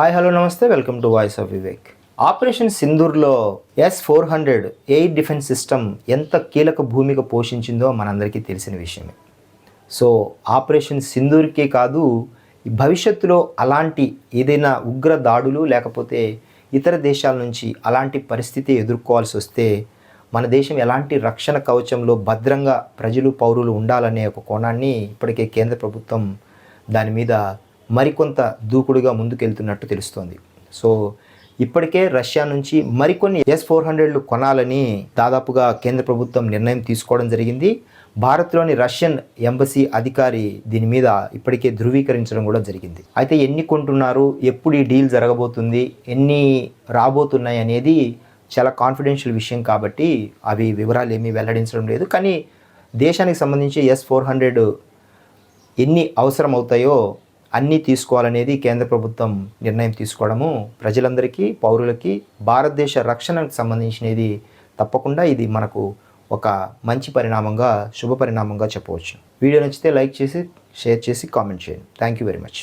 Hi hello నమస్తే. Welcome to voice of Vivek operation సింధూర్లో S four hundred air defence system ఎంత కీలక భూమిక పోషించిందో మనందరికీ తెలిసిన విషయమే. సో ఆపరేషన్ సింధూర్కే కాదు భవిష్యత్తులో అలాంటి ఏదైనా ఉగ్ర దాడులు లేకపోతే ఇతర దేశాల నుంచి అలాంటి పరిస్థితి ఎదుర్కోవాల్సి వస్తే మన దేశం ఎలాంటి రక్షణ కవచంలో భద్రంగా ప్రజలు పౌరులు ఉండాలనే ఒక కోణాన్ని ఇప్పటికే కేంద్ర ప్రభుత్వం దాని మీద మరికొంత దూకుడుగా ముందుకెళ్తున్నట్టు తెలుస్తోంది. సో ఇప్పటికే రష్యా నుంచి మరికొన్ని ఎస్ ఫోర్ హండ్రెడ్లు కొనాలని దాదాపుగా కేంద్ర ప్రభుత్వం నిర్ణయం తీసుకోవడం జరిగింది. భారత్లోని రష్యన్ ఎంబసీ అధికారి దీని మీద ఇప్పటికే ధృవీకరించడం కూడా జరిగింది. అయితే ఎన్ని కొంటున్నారు ఎప్పుడు ఈ డీల్ జరగబోతుంది ఎన్ని రాబోతున్నాయి అనేది చాలా కాన్ఫిడెన్షియల్ విషయం కాబట్టి అవి వివరాలు ఏమీ వెల్లడించడం లేదు. కానీ దేశానికి సంబంధించి ఎస్ ఫోర్ హండ్రెడ్ ఎన్ని అవసరం అవుతాయో అన్నీ తీసుకోవాలనేది కేంద్ర ప్రభుత్వం నిర్ణయం తీసుకోవడము ప్రజలందరికీ పౌరులకి భారతదేశ రక్షణకు సంబంధించినది తప్పకుండా ఇది మనకు ఒక మంచి పరిణామంగా శుభ పరిణామంగా చెప్పవచ్చు. వీడియో నచ్చితే లైక్ చేసి షేర్ చేసి కామెంట్ చేయండి. Thank you very much